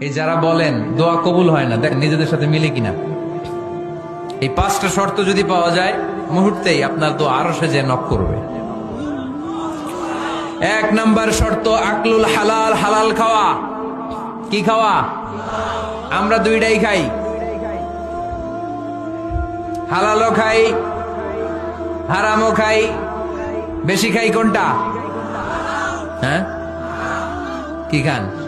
এই যারা বলেন, দোয়া কবুল হয় না, দেখ, নিজেদের সাথে মিলে কিনা। এই পাঁচটা শর্ত যদি পাওয়া যায়, মুহূর্তেই আপনার দোয়া আরও সে যে নক করবে। এক নাম্বার শর্ত, আকলুল হালাল হালাল খাওয়া। কি খাওয়া? আমরা দুইটাই খাই। হালালও খাই, হারামও খাই। বেশি খাই কোনটা? হ্যাঁ? কি খান?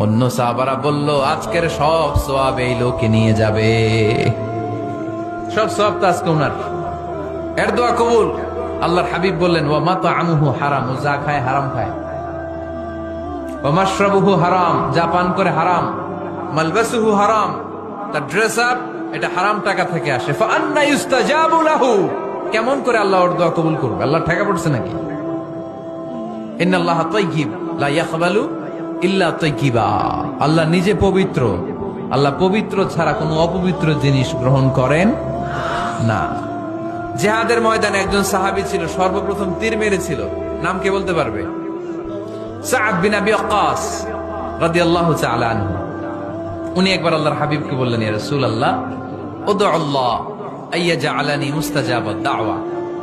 অন্য সাহাবারা বলল, আজকের সব সোয়াব এই লোকে নিয়ে যাবে। সব সোয়াব তো এর দোয়া কবুল। আল্লাহর হাবিব বললেন ও মা তো আমুহু হারাম, ও যা খায় হারাম খায়। করে হারাম। মালবাসুহু হারাম, তার ড্রেস আপ এটা হারাম টাকা থেকে আসে। কেমন করে আল্লাহ দোয়া কবুল টাকা পড়ছে নাকি? ইন্নাল্লাহ ইল্লা তাইয়িবা আল্লাহ নিজে পবিত্র। আল্লাহ পবিত্র ছাড়া কোনো অপবিত্র জিনিস গ্রহণ করেন না। জেহাদের ময়দানে একজন সাহাবী ছিল, সর্বপ্রথম তীর মেরেছিল। নাম কে বলতে পারবে? উনি একবার আল্লাহর হাবিবকে বললেন, ইয়া রাসূলুল্লাহ উদু আল্লাহ, আইয়াজআলানি মুস্তাজাবাদ দাওয়া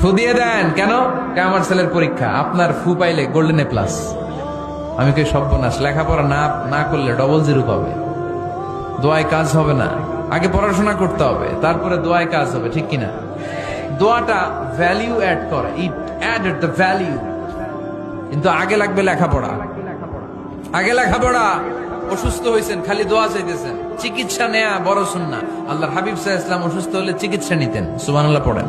ফু দিয়ে দেন। কেন? আমার ছেলের পরীক্ষা? আপনার ফু পাইলে গোল্ডেন এ প্লাস আমি কই সর্বনাশ। লেখাপড়া না না করলে ডবল জিরো পাবে। দোয়ায় কাজ হবে না। আগে পড়াশোনা করতে হবে। তারপরে দোয়ায় কাজ হবে, ঠিক কিনা? দোয়াটা ভ্যালিউ অ্যাড করে। ইট অ্যাডেড দ্য ভ্যালিউ কিন্তু আগে লাগবে লেখাপড়া। আগে লেখাপড়া। অসুস্থ হয়েছেন খালি দোয়া চাইতেছেন। চিকিৎসা নেয়া বড় সুন্না আল্লাহর হাবিব সাহা ইসলাম অসুস্থ হলে চিকিৎসা নিতেন। সুবহানাল্লাহ পড়েন।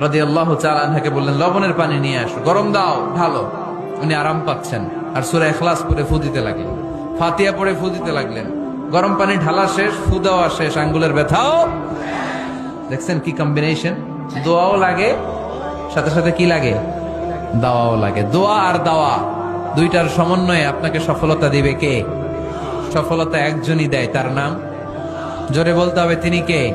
রাজি আল্লাহ চালানহাকে বললেন, লবণের পানি নিয়ে আসো, গরম দাও, ভালো। উনি আরাম পাচ্ছেন। আর সুরা এখলাস পরে ফু দিতে লাগলেন। ফাতিয়া পরে ফু দিতে লাগলেন। গরম পানি ঢালা শেষ, ফু দেওয়া শেষ, আঙ্গুলের ব্যথাও। দেখছেন কি কম্বিনেশন দোয়াও লাগে, সাথে সাথে কি লাগে? দাওয়াও লাগে। দোয়া আর দাওয়া, দুইটার সমন্বয়ে আপনাকে সফলতা দিবে কে? সফলতা একজনই দেয়, তার নাম। জোরে বলতে হবে, তিনি কে?